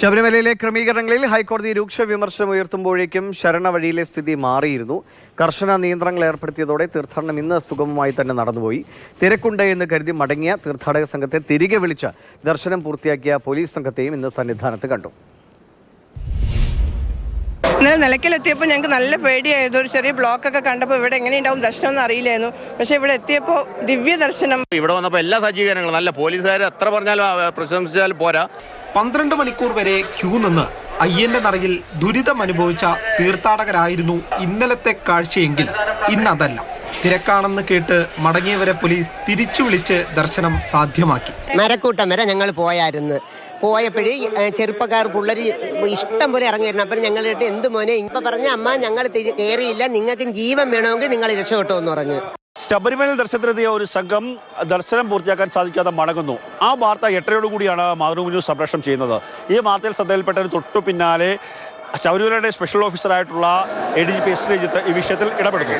ശബരിമലയിലെ ക്രമീകരണങ്ങളിൽ ഹൈക്കോടതി രൂക്ഷ വിമർശനം ഉയർത്തുമ്പോഴേക്കും ശരണവഴിയിലെ സ്ഥിതി മാറിയിരുന്നു. കർശന നിയന്ത്രണങ്ങൾ ഏർപ്പെടുത്തിയതോടെ തീർത്ഥാടനം ഇന്ന് സുഗമമായി തന്നെ നടന്നുപോയി. തിരക്കുണ്ട് എന്ന് കരുതി മടങ്ങിയ തീർത്ഥാടക സംഘത്തെ തിരികെ വിളിച്ച് ദർശനം പൂർത്തിയാക്കിയ പോലീസ് സംഘത്തെയും ഇന്ന് സന്നിധാനത്ത് കണ്ടു. ഇന്നലെ നിലയ്ക്കലെത്തിയപ്പോൾ ഞങ്ങൾക്ക് നല്ല പേടിയായിരുന്നു. ഒരു ചെറിയ ബ്ലോക്ക് ഒക്കെ കണ്ടപ്പോൾ ഇവിടെ എങ്ങനെയുണ്ടാവും ദർശനം എന്ന് അറിയില്ലായിരുന്നു. പക്ഷേ ഇവിടെ എത്തിയപ്പോൾ ദിവ്യ ദർശനം. ഇവിടെ വന്നപ്പോൾ എല്ലാ സജ്ജീകരണങ്ങളും നല്ല പോലീസുകാർ എത്ര പറഞ്ഞാലും പ്രശംസിച്ചാൽ പ്രശംസിച്ചാലും പോരാ. പന്ത്രണ്ട് മണിക്കൂർ വരെ ക്യൂ നിന്ന് അയ്യന്റെ നടയിൽ ദുരിതം അനുഭവിച്ച തീർത്ഥാടകരായിരുന്നു ഇന്നലത്തെ കാഴ്ചയെങ്കിൽ ഇന്നതല്ല. തിരക്കാണെന്ന് കേട്ട് മടങ്ങിയവരെ പോലീസ് തിരിച്ചു വിളിച്ച് ദർശനം സാധ്യമാക്കി. മരക്കൂട്ടം വരെ ഞങ്ങൾ പോയായിരുന്നു. പോയപ്പോഴേ ചെറുപ്പക്കാർ പിള്ളേർ ഇഷ്ടം പോലെ ഇറങ്ങി വരുന്നു അപ്പം ഞങ്ങളിട്ട് എന്ത് മോനെ ഇപ്പൊ പറഞ്ഞ അമ്മ ഞങ്ങൾ കയറിയില്ല നിങ്ങൾക്ക് ജീവൻ വേണമെങ്കിൽ നിങ്ങൾ രക്ഷപ്പെട്ടോ എന്ന് പറഞ്ഞു. ശബരിമല ദർശനത്തിനെത്തിയ ഒരു സംഘം ദർശനം പൂർത്തിയാക്കാൻ സാധിക്കാതെ മടങ്ങുന്നു. ആ വാർത്ത എട്ടരയോടുകൂടിയാണ് മാതൃഭൂമി ന്യൂസ് സംപ്രേഷണം ചെയ്യുന്നത്. ഈ വാർത്തയിൽ ശ്രദ്ധയിൽപ്പെട്ടതിന് തൊട്ടു പിന്നാലെ ശബരിമലയുടെ special ഓഫീസറായിട്ടുള്ള A D G P S Ranjith ഈ വിഷയത്തിൽ ഇടപെടുന്നു.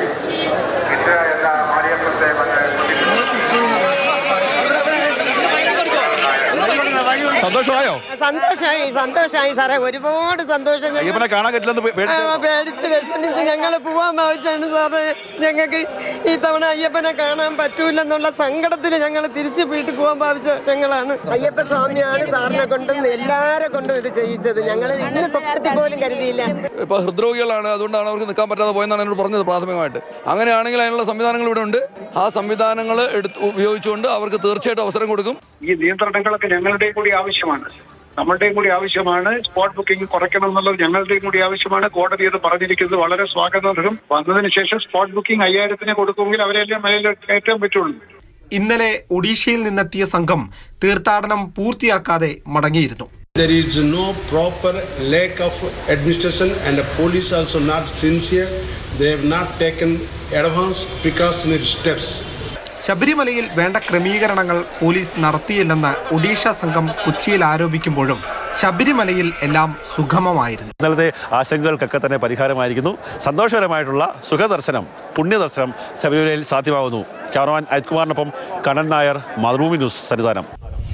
സന്തോഷമായോ? സന്തോഷമായി സന്തോഷമായി സാറേ. ഒരുപാട് സന്തോഷം അയ്യപ്പനെ കാണാൻ പറ്റില്ലെന്ന് പേടിച്ചോ? വിഷമിച്ച് ഞങ്ങൾ പോവാൻ ഭാവിച്ചാണ് സാറേ. ഞങ്ങൾക്ക് ഈ തവണ അയ്യപ്പനെ കാണാൻ പറ്റൂലെന്നുള്ള സങ്കടത്തിൽ ഞങ്ങൾ തിരിച്ച് വീട്ടിൽ പോവാൻ ഭാവിച്ച ഞങ്ങളാണ്. അയ്യപ്പ സ്വാമിയാണ് സാറിനെ കൊണ്ടും എല്ലാരെ കൊണ്ടും ഇത് ചെയ്യിച്ചത്. ഞങ്ങൾ ഇന്ന് സ്വപ്നത്തിൽ പോലും കരുതിയില്ല. ഇപ്പൊ ഹൃദ്രോഗികളാണ് അതുകൊണ്ടാണ് അവർക്ക് നിൽക്കാൻ പറ്റാതെ പോയെന്നാണ് എന്നോട് പറഞ്ഞത് പ്രാഥമികമായിട്ട്. അങ്ങനെയാണെങ്കിൽ അതിനുള്ള സംവിധാനങ്ങൾ ഇവിടെ ഉണ്ട്. ആ സംവിധാനങ്ങൾ എടുത്ത് ഉപയോഗിച്ചുകൊണ്ട് അവർക്ക് തീർച്ചയായിട്ടും അവസരം കൊടുക്കും. ഈ നിയന്ത്രണങ്ങളൊക്കെ ഞങ്ങളുടെ കൂടി ആവശ്യമാണ്. നമ്മളുടെയും കൂടി ആവശ്യമാണ്. സ്പോട്ട് ബുക്കിംഗ് കുറയ്ക്കണം എന്നുള്ളത് ഞങ്ങളുടെയും കൂടി ആവശ്യമാണ്. കോടതി അത് പറഞ്ഞിരിക്കുന്നത് വളരെ സ്വാഗതം വന്നതിന് ശേഷം സ്പോട്ട് ബുക്കിംഗ് അയ്യായിരത്തിന് കൊടുക്കുമെങ്കിൽ അവരെല്ലാം മേലെ കയറ്റാൻ പറ്റുള്ളൂ. ഇന്നലെ ഒഡീഷയിൽ നിന്നെത്തിയ സംഘം തീർത്ഥാടനം പൂർത്തിയാക്കാതെ മടങ്ങിയിരുന്നു. There is no proper lack of administration and the police also not sincere. They have not taken advanced precautionary steps. ശബരിമലയിൽ വേണ്ട ക്രമീകരണങ്ങൾ പോലീസ് നടത്തിയില്ലെന്ന് ഒഡീഷ സംഘം കൊച്ചിയിൽ ആരോപിക്കുമ്പോഴും ശബരിമലയിൽ എല്ലാം സുഗമമായിരുന്നു. ഇന്നലത്തെ ആശങ്കകൾക്കൊക്കെ തന്നെ പരിഹാരമായിരിക്കുന്നു. സന്തോഷകരമായിട്ടുള്ള സുഖദർശനം പുണ്യദർശനം ശബരിമലയിൽ സാധ്യമാകുന്നു. ക്യാമറമാൻ അജിത് കുമാറിനൊപ്പം കണ്ണൻ നായർ മാതൃഭൂമി ന്യൂസ് സന്നിധാനം.